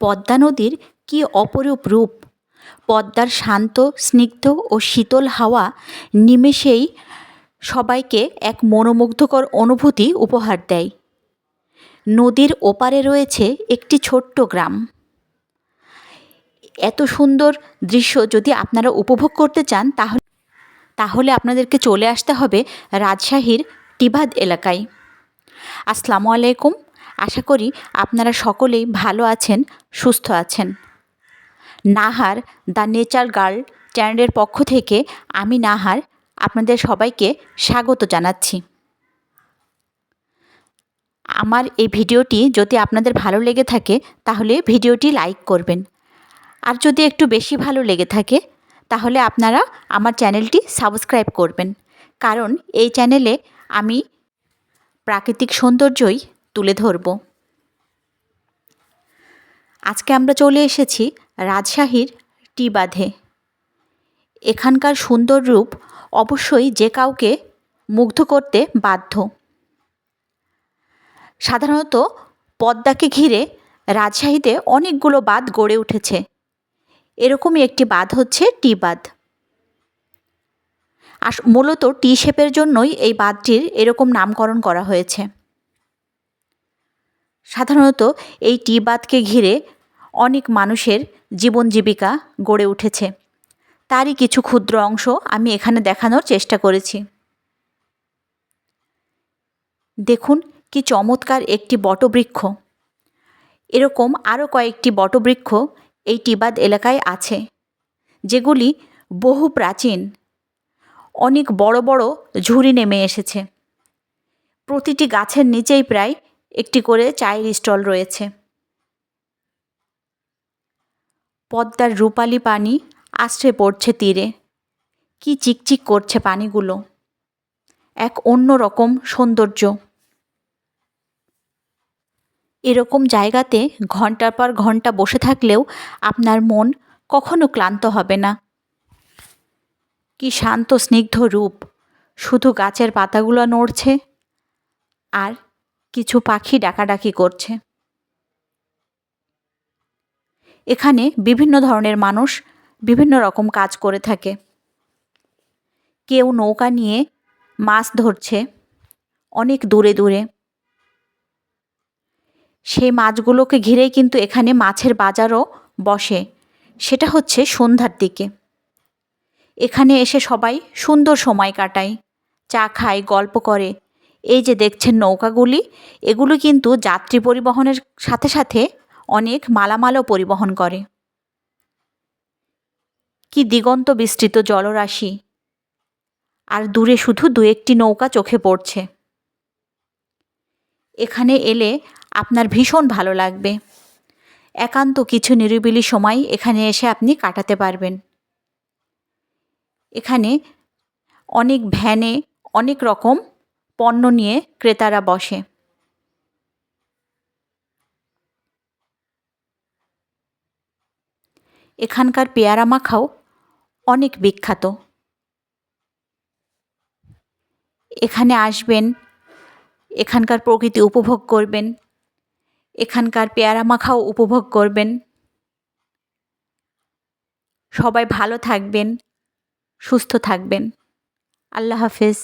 পদ্মা নদীর কী অপরূপ রূপ? পদ্মার শান্ত, স্নিগ্ধ ও শীতল হাওয়া নিমেষেই সবাইকে এক মনোমুগ্ধকর অনুভূতি উপহার দেয়। নদীর ওপারে রয়েছে একটি ছোট্ট গ্রাম। এত সুন্দর দৃশ্য যদি আপনারা উপভোগ করতে চান, তাহলে তাহলে আপনাদেরকে চলে আসতে হবে রাজশাহীর টিবাদ এলাকায়। আসসালামু আলাইকুম আশা করি আপনারা সকলেই ভালো আছেন, সুস্থ আছেন। নাহার দ্য নেচার গার্ল চ্যানেলের পক্ষ থেকে আমি নাহার আপনাদের সবাইকে স্বাগত জানাচ্ছি। আমার এই ভিডিওটি যদি আপনাদের ভালো লেগে থাকে, তাহলে ভিডিওটি লাইক করবেন। আর যদি একটু বেশি ভালো লেগে থাকে, তাহলে আপনারা আমার চ্যানেলটি সাবস্ক্রাইব করবেন। কারণ এই চ্যানেলে আমি প্রাকৃতিক সৌন্দর্যই তুলে ধরব। আজকে আমরা চলে এসেছি রাজশাহীর টি বাঁধে এখানকার সুন্দর রূপ অবশ্যই যে কাউকে মুগ্ধ করতে বাধ্য। সাধারণত পদ্মাকে ঘিরে রাজশাহীতে অনেকগুলো বাঁধ গড়ে উঠেছে। এরকমই একটি বাঁধ হচ্ছে টি বাঁধ আস, মূলত টি শেপের জন্যই এই বাঁধটির এরকম নামকরণ করা হয়েছে। সাধারণত এই টি বাঁধকে ঘিরে অনেক মানুষের জীবন জীবিকা গড়ে উঠেছে। তারই কিছু ক্ষুদ্র অংশ আমি এখানে দেখানোর চেষ্টা করেছি। দেখুন কি চমৎকার একটি বটবৃক্ষ। এরকম আরও কয়েকটি বটবৃক্ষ এই টিবাদ এলাকায় আছে, যেগুলি বহু প্রাচীন, অনেক বড় বড় ঝুড়ি নেমে এসেছে। প্রতিটি গাছের নিচেই প্রায় একটি করে চায়ের স্টল রয়েছে। পদ্মার রূপালি পানি আশ্রে পড়ছে তীরে। কি চিকচিক করছে পানিগুলো। এক অন্য রকম সৌন্দর্য। এরকম জায়গাতে ঘণ্টার পর ঘণ্টা বসে থাকলেও আপনার মন কখনো ক্লান্ত হবে না। কি শান্ত, স্নিগ্ধ রূপ। শুধু গাছের পাতাগুলো নড়ছে। আর কিছু পাখি ডাকাডাকি করছে। এখানে বিভিন্ন ধরনের মানুষ বিভিন্ন রকম কাজ করে থাকে। কেউ নৌকা নিয়ে মাছ ধরছে অনেক দূরে দূরে। সেই মাছগুলোকে ঘিরেই কিন্তু এখানে মাছের বাজারও বসে। সেটা হচ্ছে সন্ধ্যার দিকে। এখানে এসে সবাই সুন্দর সময় কাটায়, চা খায়, গল্প করে। এই যে দেখছেন নৌকাগুলি, এগুলো কিন্তু যাত্রী পরিবহনের সাথে সাথে অনেক মালামালও পরিবহন করে। কি দিগন্ত বিস্তৃত জলরাশি। আর দূরে শুধু দু একটি নৌকা চোখে পড়ছে। এখানে এলে আপনার ভীষণ ভালো লাগবে। একান্ত কিছু নিরিবিলি সময় এখানে এসে আপনি কাটাতে পারবেন। এখানে অনেক ভ্যানে অনেক রকম পণ্য নিয়ে ক্রেতারা বসে। এখানকার পেয়ারা মাখাও অনেক বিখ্যাত। এখানে আসবেন, এখানকার প্রকৃতি উপভোগ করবেন, এখানকার পেয়ারা মাখাও উপভোগ করবেন। সবাই ভালো থাকবেন, সুস্থ থাকবেন। আল্লাহ হাফেজ।